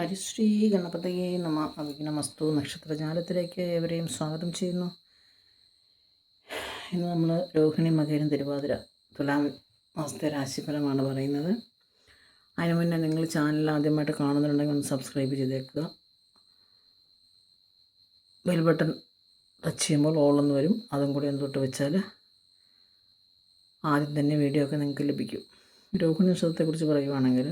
ഹരിശ്രീ ഗണപതയെ നമ അവിഘ്നമസ്തു നക്ഷത്രജാലത്തിലേക്ക് ഏവരെയും സ്വാഗതം ചെയ്യുന്നു. ഇന്ന് നമ്മൾ രോഹിണി മകേരം തിരുവാതിര തുലാം മാസത്തെ രാശിഫലമാണ് പറയുന്നത്. അതിനു മുന്നേ നിങ്ങൾ ചാനൽ ആദ്യമായിട്ട് കാണുന്നുണ്ടെങ്കിൽ ഒന്ന് സബ്സ്ക്രൈബ് ചെയ്തേക്കുക. ബെൽ ബട്ടൺ ടച്ച് ചെയ്യുമ്പോൾ ഓളെന്ന് വരും. അതും കൂടി ഒന്ന് തൊട്ട് വെച്ചാൽ ആദ്യം തന്നെ വീഡിയോ ഒക്കെ നിങ്ങൾക്ക് ലഭിക്കും. രോഹിണി നക്ഷത്രത്തെക്കുറിച്ച് പറയുവാണെങ്കിൽ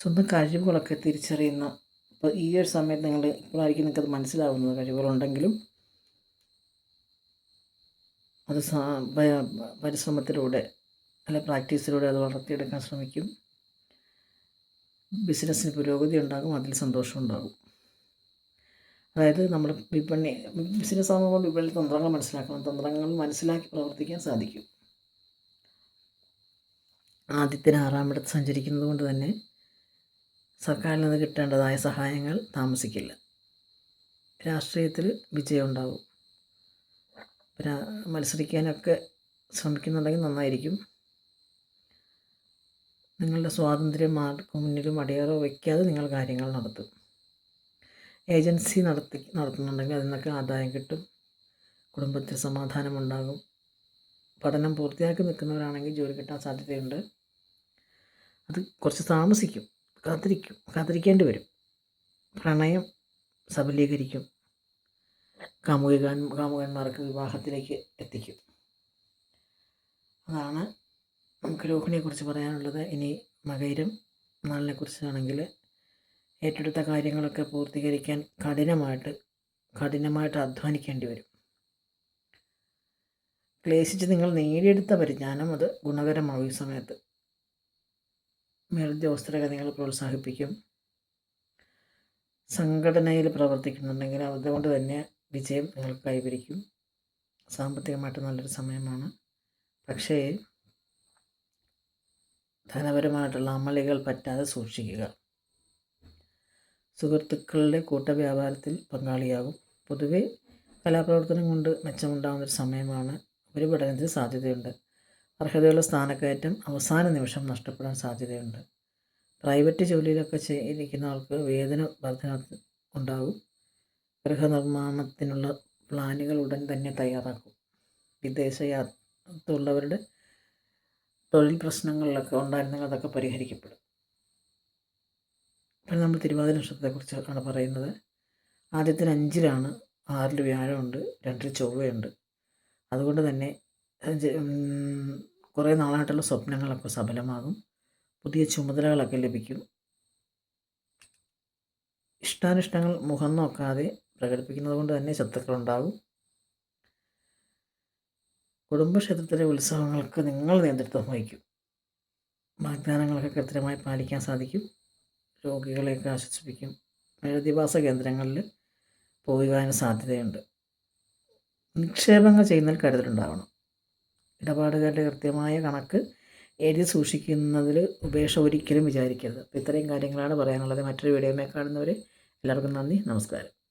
സ്വന്തം കഴിവുകളൊക്കെ തിരിച്ചറിയുന്ന ഇപ്പോൾ ഈ ഒരു സമയത്ത് നിങ്ങൾ ഇപ്പോഴായിരിക്കും നിങ്ങൾക്കത് മനസ്സിലാവുന്നത് കഴിവുകളുണ്ടെങ്കിലും അത് പരിശ്രമത്തിലൂടെ അല്ലെ പ്രാക്ടീസിലൂടെ അത് വളർത്തിയെടുക്കാൻ ശ്രമിക്കും. ബിസിനസ്സിന് പുരോഗതി ഉണ്ടാകും അതിൽ സന്തോഷം ഉണ്ടാകും. അതായത് നമ്മൾ വിപണി ബിസിനസ് ആകുമ്പോൾ വിപണി തന്ത്രങ്ങൾ മനസ്സിലാക്കണം. തന്ത്രങ്ങൾ മനസ്സിലാക്കി പ്രവർത്തിക്കാൻ സാധിക്കും. ആദ്യത്തിന് ആറാമിടത്ത് സഞ്ചരിക്കുന്നത് കൊണ്ട് തന്നെ സർക്കാരിൽ നിന്ന് കിട്ടേണ്ടതായ സഹായങ്ങൾ താമസിക്കില്ല. രാഷ്ട്രീയത്തിൽ വിജയം ഉണ്ടാകും മത്സരിക്കാനൊക്കെ ശ്രമിക്കുന്നുണ്ടെങ്കിൽ നന്നായിരിക്കും. നിങ്ങളുടെ സ്വാതന്ത്ര്യം ആർക്കും മുന്നിലും അടിയറോ വയ്ക്കാതെ നിങ്ങൾ കാര്യങ്ങൾ നടത്തും. ഏജൻസി നടത്തി നടത്തുന്നുണ്ടെങ്കിൽ അതിൽ നിന്നൊക്കെ ആദായം കിട്ടും. കുടുംബത്തിൽ സമാധാനമുണ്ടാകും പഠനം പൂർത്തിയാക്കി നിൽക്കുന്നവരാണെങ്കിൽ ജോലി കിട്ടാൻ സാധ്യതയുണ്ട്. അത് കുറച്ച് താമസിക്കും. കാത്തിരിക്കും കാത്തിരിക്കേണ്ടി വരും. പ്രണയം സബലീകരിക്കും. കാമുകൻ കാമുകന്മാർക്ക് വിവാഹത്തിലേക്ക് എത്തിക്കും. അതാണ് നമുക്ക് രോഹിണിയെക്കുറിച്ച് പറയാനുള്ളത്. ഇനി മകൈരം നാളിനെക്കുറിച്ചാണെങ്കിൽ ഏറ്റെടുത്ത കാര്യങ്ങളൊക്കെ പൂർത്തീകരിക്കാൻ കഠിനമായിട്ട് കഠിനമായിട്ട് അധ്വാനിക്കേണ്ടി വരും. ക്ലേശിച്ച് നിങ്ങൾ നേടിയെടുത്ത പരിജ്ഞാനം അത് ഗുണകരമാവും ഈ സമയത്ത്. മേലുദ്യോഗസ്ഥരൊക്കെ നിങ്ങൾ പ്രോത്സാഹിപ്പിക്കും. സംഘടനയിൽ പ്രവർത്തിക്കുന്നുണ്ടെങ്കിൽ അതുകൊണ്ട് തന്നെ വിജയം നിങ്ങൾക്ക് കൈവരിക്കും. സാമ്പത്തികമായിട്ട് നല്ലൊരു സമയമാണ്. പക്ഷേ ധനപരമായിട്ടുള്ള അമളികൾ പറ്റാതെ സൂക്ഷിക്കുക. സുഹൃത്തുക്കളുടെ കൂട്ടവ്യാപാരത്തിൽ പങ്കാളിയാകും. പൊതുവെ കലാപ്രവർത്തനം കൊണ്ട് മെച്ചമുണ്ടാകുന്നൊരു സമയമാണ്. ഒരു പഠനത്തിന് സാധ്യതയുണ്ട്. അർഹതയുള്ള സ്ഥാനക്കയറ്റം അവസാന നിമിഷം നഷ്ടപ്പെടാൻ സാധ്യതയുണ്ട്. പ്രൈവറ്റ് ജോലിയിലൊക്കെ ആൾക്ക് വേതന വർധന ഉണ്ടാകും. ഗൃഹനിർമ്മാണത്തിനുള്ള പ്ലാനുകൾ ഉടൻ തന്നെ തയ്യാറാക്കും. വിദേശ യാത്രയുള്ളവരുടെ തൊഴിൽ പ്രശ്നങ്ങളിലൊക്കെ ഉണ്ടായിരുന്നെങ്കിൽ അതൊക്കെ പരിഹരിക്കപ്പെടും. ഇപ്പം നമ്മൾ തിരുവാതിര നക്ഷത്രത്തെക്കുറിച്ചാണ് പറയുന്നത്. ആദ്യത്തിന് അഞ്ചിലാണ് ആറിൽ വ്യാഴമുണ്ട് രണ്ടിൽ ചൊവ്വയുണ്ട്. അതുകൊണ്ട് തന്നെ കുറേ നാളായിട്ടുള്ള സ്വപ്നങ്ങളൊക്കെ സഫലമാകും. പുതിയ ചുമതലകളൊക്കെ ലഭിക്കും. ഇഷ്ടാനിഷ്ടങ്ങൾ മുഖം നോക്കാതെ പ്രകടിപ്പിക്കുന്നത് കൊണ്ട് തന്നെ ശത്രുക്കളുണ്ടാകും കുടുംബക്ഷേത്രത്തിലെ ഉത്സവങ്ങൾക്ക് നിങ്ങൾ നേതൃത്വം വഹിക്കും. വാഗ്ദാനങ്ങളൊക്കെ കൃത്യമായി പാലിക്കാൻ സാധിക്കും. രോഗികളെയൊക്കെ ആശ്വസിപ്പിക്കും. മേലധിവാസ കേന്ദ്രങ്ങളിൽ പോകാൻ സാധ്യതയുണ്ട്. നിക്ഷേപങ്ങൾ ചെയ്യുന്നതിൽ കരുതലുണ്ടാവണം. ഇടപാടുകാരുടെ കൃത്യമായ കണക്ക് എഴുതി സൂക്ഷിക്കുന്നതിൽ ഉപേക്ഷ ഒരിക്കലും വിചാരിക്കരുത്. അപ്പോൾ ഇത്രയും കാര്യങ്ങളാണ് പറയാനുള്ളത്. മറ്റൊരു വീഡിയോമേ കാണുന്നവർ എല്ലാവർക്കും നന്ദി. നമസ്കാരം.